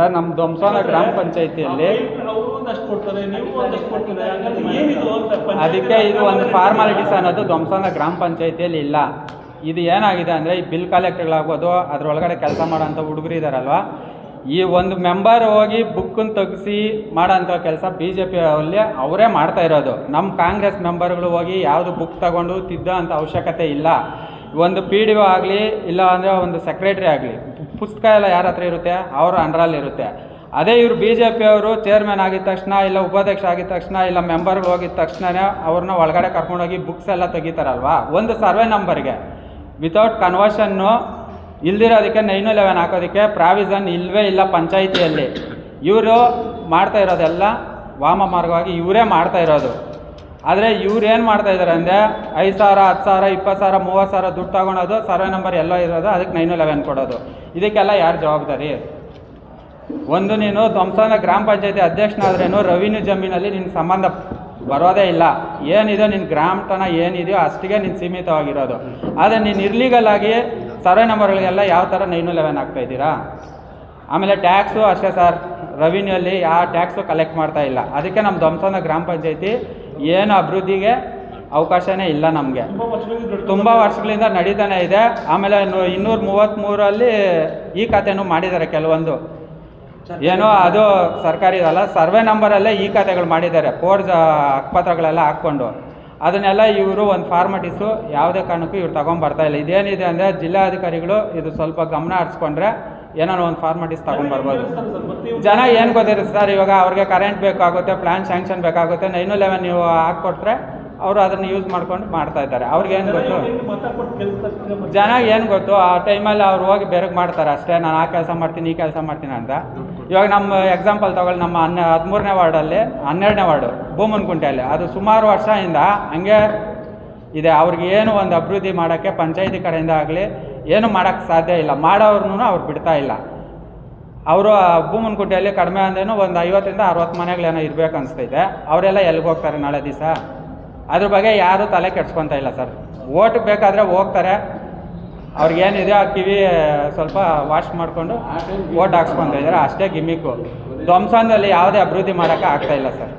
Sir ನಮ್ಮ ಧ್ವಂಸನ ಗ್ರಾಮ ಪಂಚಾಯತಿಯಲ್ಲಿ. ಅದಕ್ಕೆ ಇದು ಒಂದು ಫಾರ್ಮಾಲಿಟೀಸ್ ಅನ್ನೋದು ಧ್ವಂಸನ ಗ್ರಾಮ ಪಂಚಾಯತಿಯಲ್ಲಿ ಇಲ್ಲ. ಇದು ಏನಾಗಿದೆ ಅಂದರೆ ಈ ಬಿಲ್ ಕಲೆಕ್ಟರ್ಗಳಾಗ್ಬೋದು ಅದರೊಳಗಡೆ ಕೆಲಸ ಮಾಡೋಂಥ ಹುಡುಗರು ಇದ್ದಾರಲ್ವ ಈ ಒಂದು ಮೆಂಬರ್ ಹೋಗಿ ಬುಕ್ಕನ್ನು ತೆಗಿಸಿ ಮಾಡೋಂಥ ಕೆಲಸ ಬಿ ಜೆ ಪಿ ಅಲ್ಲಿ ಅವರೇ ಮಾಡ್ತಾ ಇರೋದು. ನಮ್ಮ ಕಾಂಗ್ರೆಸ್ ಮೆಂಬರ್ಗಳು ಹೋಗಿ ಯಾವುದು ಬುಕ್ ತಗೊಂಡು ತಿದ್ದೋ ಅಂಥ ಅವಶ್ಯಕತೆ ಇಲ್ಲ. ಒಂದು ಪಿ ಡಿ ಒ ಆಗಲಿ, ಇಲ್ಲ ಅಂದರೆ ಒಂದು ಸೆಕ್ರೆಟ್ರಿ ಆಗಲಿ ಪುಸ್ತಕ ಎಲ್ಲ ಯಾರ ಹತ್ರ ಇರುತ್ತೆ? ಅವರ ಅಂಡ್ರಲ್ಲಿ ಇರುತ್ತೆ. ಅದೇ ಇವರು ಬಿ ಜೆ ಪಿಯವರು ಚೇರ್ಮನ್ ಆಗಿದ ತಕ್ಷಣ ಇಲ್ಲ ಉಪಾಧ್ಯಕ್ಷ ಆಗಿದ ತಕ್ಷಣ ಇಲ್ಲ ಮೆಂಬರ್ಗಳು ಹೋಗಿದ ತಕ್ಷಣನೇ ಅವ್ರನ್ನ ಒಳಗಡೆ ಕರ್ಕೊಂಡೋಗಿ ಬುಕ್ಸ್ ಎಲ್ಲ ತೆಗಿತಾರಲ್ವಾ? ಒಂದು ಸರ್ವೆ ನಂಬರ್ಗೆ ವಿತೌಟ್ ಕನ್ವರ್ಷನ್ನು ಇಲ್ದಿರೋದಕ್ಕೆ ನೈನು ಲೆವೆನ್ ಹಾಕೋದಕ್ಕೆ ಪ್ರಾವಿಸನ್ ಇಲ್ಲವೇ ಇಲ್ಲ ಪಂಚಾಯಿತಿಯಲ್ಲಿ. ಇವರು ಮಾಡ್ತಾ ಇರೋದೆಲ್ಲ ವಾಮ ಮಾರ್ಗವಾಗಿ ಇವರೇ ಮಾಡ್ತಾ ಇರೋದು. ಆದರೆ ಇವ್ರು ಏನು ಮಾಡ್ತಾ ಇದ್ದಾರೆ ಅಂದರೆ ಐದು ಸಾವಿರ, ಹತ್ತು ಸಾವಿರ, ಇಪ್ಪತ್ತು ಸಾವಿರ, ಮೂವತ್ತು ಸಾವಿರ ದುಡ್ಡು ತಗೊಳೋದು ಸರ್ವೆ ನಂಬರ್ ಎಲ್ಲ ಇರೋದು, ಅದಕ್ಕೆ ನೈನು ಲೆವೆನ್ ಕೊಡೋದು. ಇದಕ್ಕೆಲ್ಲ ಯಾರು ಜವಾಬ್ದಾರಿ? ಒಂದು ನೀನು ಧ್ವಂಸನ ಗ್ರಾಮ ಪಂಚಾಯತಿ ಅಧ್ಯಕ್ಷನಾದ್ರೇನು ರೆವಿನ್ಯೂ ಜಮೀನಲ್ಲಿ ನಿನ್ನ ಸಂಬಂಧ ಬರೋದೇ ಇಲ್ಲ. ಏನಿದೆ ನಿನ್ನ ಗ್ರಾಮಟನ ಏನಿದೆಯೋ ಅಷ್ಟಿಗೆ ನೀನು ಸೀಮಿತವಾಗಿರೋದು. ಆದರೆ ನೀನು ಇರ್ಲೀಗಲ್ ಆಗಿ ಸರ್ವೆ ನಂಬರ್ಗಳಿಗೆಲ್ಲ ಯಾವ ಥರ ನೈನು ಲೆವೆನ್ ಆಗ್ತಾ ಇದ್ದೀರಾ? ಆಮೇಲೆ ಟ್ಯಾಕ್ಸು ಅಷ್ಟೇ ಸರ್ ರೆವಿನ್ಯೂಲ್ಲಿ ಯಾವ ಟ್ಯಾಕ್ಸು ಕಲೆಕ್ಟ್ ಮಾಡ್ತಾ ಇಲ್ಲ. ಅದಕ್ಕೆ ನಮ್ಮ ಧ್ವಂಸನ ಗ್ರಾಮ ಪಂಚಾಯತಿ ಏನು ಅಭಿವೃದ್ಧಿಗೆ ಅವಕಾಶನೇ ಇಲ್ಲ ನಮಗೆ. ತುಂಬಾ ವರ್ಷಗಳಿಂದ ನಡೀತಾನೆ ಇದೆ. ಆಮೇಲೆ ಇನ್ನೂರ ಮೂವತ್ತ್ಮೂರಲ್ಲಿ ಈ ಖಾತೆನೂ ಮಾಡಿದ್ದಾರೆ ಕೆಲವೊಂದು. ಏನೋ ಅದು ಸರ್ಕಾರಿ ಇದಲ್ಲ ಸರ್ವೆ ನಂಬರಲ್ಲೇ ಈ ಖಾತೆಗಳು ಮಾಡಿದ್ದಾರೆ. ಫೋರ್ಜ್ ಅಕ್ಪತ್ರಗಳೆಲ್ಲ ಹಾಕ್ಕೊಂಡು. ಅದನ್ನೆಲ್ಲ ಇವರು ಒಂದು ಫಾರ್ಮಟೀಸು ಯಾವುದೇ ಕಾರಣಕ್ಕೂ ಇವ್ರು ತಗೊಂಡ್ಬರ್ತಾ ಇಲ್ಲ. ಇದೇನಿದೆ ಅಂದರೆ ಜಿಲ್ಲಾಧಿಕಾರಿಗಳು ಇದು ಸ್ವಲ್ಪ ಗಮನ ಹರಿಸ್ಕೊಂಡ್ರೆ ಏನೋ ಒಂದು ಫಾರ್ಮಾಲಿಟೀಸ್ ತಗೊಂಡು ಬರ್ಬೋದು. ಜನ ಏನು ಗೊತ್ತಿರುತ್ತೆ ಸರ್? ಇವಾಗ ಅವ್ರಿಗೆ ಕರೆಂಟ್ ಬೇಕಾಗುತ್ತೆ ಪ್ಲ್ಯಾನ್ ಸ್ಯಾಂಕ್ಷನ್ ಬೇಕಾಗುತ್ತೆ ನೈನು ಲೆವೆನ್ ನೀವು ಹಾಕ್ಕೊಟ್ರೆ ಅವರು ಅದನ್ನು ಯೂಸ್ ಮಾಡ್ಕೊಂಡು ಮಾಡ್ತಾ ಇದ್ದಾರೆ. ಅವ್ರಿಗೇನು ಗೊತ್ತು? ಜನ ಏನು ಗೊತ್ತು? ಆ ಟೈಮಲ್ಲಿ ಅವ್ರು ಹೋಗಿ ಬೇರೆಗೆ ಮಾಡ್ತಾರೆ ಅಷ್ಟೇ ನಾನು ಆ ಕೆಲಸ ಮಾಡ್ತೀನಿ ಈ ಕೆಲಸ ಮಾಡ್ತೀನಿ ಅಂತ. ಇವಾಗ ನಮ್ಮ ಎಕ್ಸಾಂಪಲ್ ತಗೊಳ್ಳಿ ನಮ್ಮ ಹನ್ನೆ ಹದಿಮೂರನೇ ವಾರ್ಡಲ್ಲಿ ಹನ್ನೆರಡನೇ ವಾರ್ಡು ಭೂಮನ್ಕುಂಟೆಯಲ್ಲಿ. ಅದು ಸುಮಾರು ವರ್ಷದಿಂದ ಹಂಗೆ ಇದೆ. ಅವ್ರಿಗೆ ಏನು ಒಂದು ಅಭಿವೃದ್ಧಿ ಮಾಡೋಕ್ಕೆ ಪಂಚಾಯತಿ ಕಡೆಯಿಂದ ಆಗಲಿ ಏನು ಮಾಡೋಕ್ಕೆ ಸಾಧ್ಯ ಇಲ್ಲ. ಮಾಡೋರ್ನು ಅವ್ರು ಬಿಡ್ತಾ ಇಲ್ಲ. ಅವರು ಭೂಮನ್ಕುಂಟೆಯಲ್ಲಿ ಕಡಿಮೆ ಅಂದ್ರೂ ಒಂದು ಐವತ್ತರಿಂದ ಅರವತ್ತು ಮನೆಗಳೇನೋ ಇರಬೇಕು ಅನಿಸ್ತೈತೆ. ಅವರೆಲ್ಲ ಎಲ್ಲಿಗೆ ಹೋಗ್ತಾರೆ ನಾಳೆ ದಿವಸ? ಅದ್ರ ಬಗ್ಗೆ ಯಾರೂ ತಲೆ ಕೆಡ್ಸ್ಕೊತಾ ಇಲ್ಲ ಸರ್. ಓಟ್ ಬೇಕಾದರೆ ಹೋಗ್ತಾರೆ. ಅವ್ರಿಗೇನಿದೆ ಆ ಕಿವಿ ಸ್ವಲ್ಪ ವಾಶ್ ಮಾಡಿಕೊಂಡು ಓಟ್ ಹಾಕ್ಸ್ಕೊತಾ ಇದ್ದಾರೆ ಅಷ್ಟೇ ಗಿಮ್ಮಿಕ್ಕು. ಧ್ವಂಸದಲ್ಲಿ ಯಾವುದೇ ಅಭಿವೃದ್ಧಿ ಮಾಡೋಕ್ಕೆ ಆಗ್ತಾ ಇಲ್ಲ ಸರ್.